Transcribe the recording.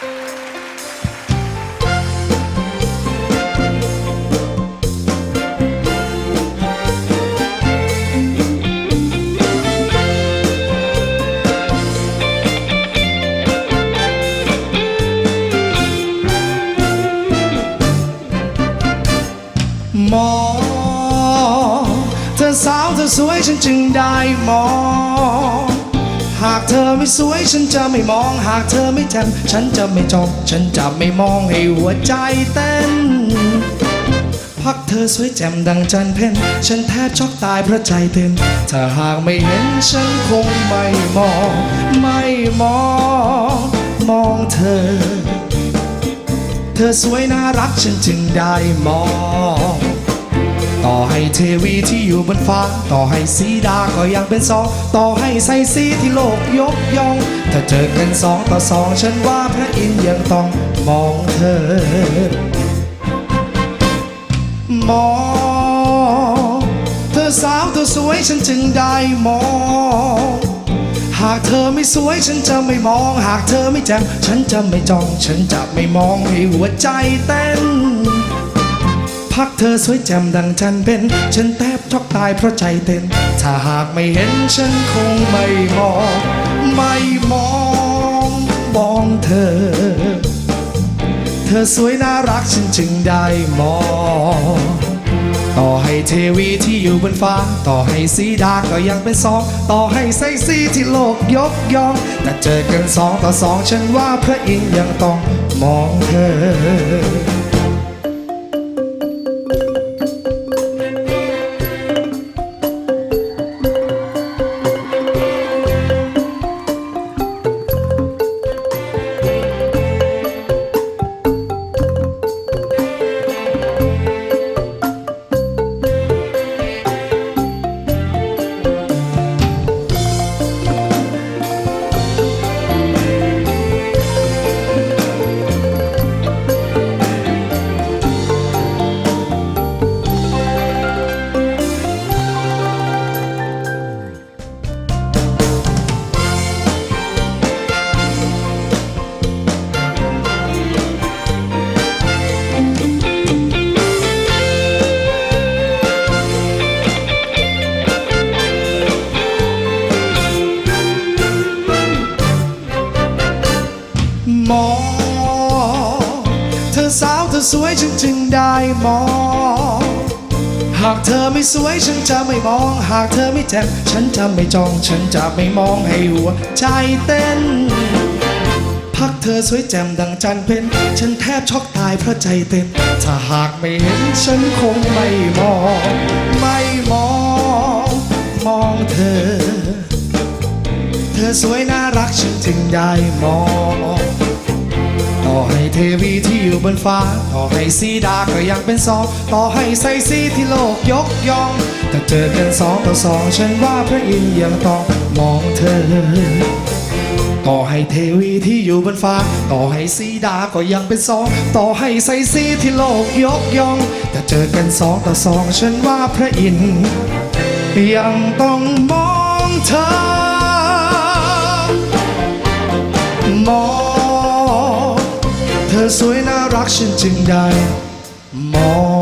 มองเธอสาวเธอสวยฉันจึงได้มอง อไม่สวย ฉันจะไม่มองหากเธอไม่แจ่มฉันจะไม่จ้องฉันจะไม่มองให้หัวใจเต้น พักเธอสวยแจ่มดังจันเพ็ญฉันแทบช็อกตายเพราะใจเต้นถ้าหากไม่เห็นฉันคงไม่มอง ไม่มอง มองเธอ เธอสวยน่ารักฉันจึงได้มอง ต่อให้เทวีที่อยู่บนฟ้า ต่อให้สีดาก็ยังเป็นสอง ต่อให้ใส่สีที่โลกยกย่อง ถ้าเจอกันสองต่อสองฉันว่าพระอินทร์ยังต้องมองเธอ มอง เธอสาวเธอสวยฉันจึงได้มอง หากเธอไม่สวยฉันจะไม่มอง หากเธอไม่แจ่มฉันจะไม่จ้อง ฉันจะไม่มองให้หัวใจเต้น พักเธอสวยแจ่มดังจันเป็น ฉันแทบช็อกตายเพราะใจเต้น ถ้าหากไม่เห็นฉันคงไม่มอง ไม่มองมองเธอ เธอสวยน่ารักฉันจึงได้มอง ต่อให้เทวีที่อยู่บนฟ้า ต่อให้สีดาก็ยังเป็นสอง ต่อให้ไซซีที่โลกยกย่อง แต่เจอกันสองต่อสองฉันว่าพระอินทร์ยังต้องมองเธอ มอง เธอสาวเธอสวยฉันจึงได้มอง หากเธอไม่สวยฉันจะไม่มอง หากเธอไม่แจ่มฉันจะไม่จ้อง ฉันจะไม่มองให้หัวใจเต้น พักเธอสวยแจ่มดังจันเพ็ญฉันแทบช็อกตายเพราะใจเต้น ถ้าหากไม่เห็นฉันคงไม่มอง ไม่มอง มองเธอ เธอสวยน่ารักฉันจึงได้มอง ทวีที่อยู่บนฟ้า ต่อให้สีดาก็ยังเป็นสอง ต่อให้ใส่สีที่โลกยกย่องแต่เจอกันสองต่อสองฉันว่าพระอินทร์ยังต้องมองเธอ ต่อให้เทวีที่อยู่บนฟ้า ต่อให้สีดาก็ยังเป็นสอง ต่อให้ใส่สีที่โลกยกย่อง แต่เจอกันสองต่อสองฉันว่าพระอินทร์ยังต้องมองเธอ สวยน่ารักฉันจึงได้มอง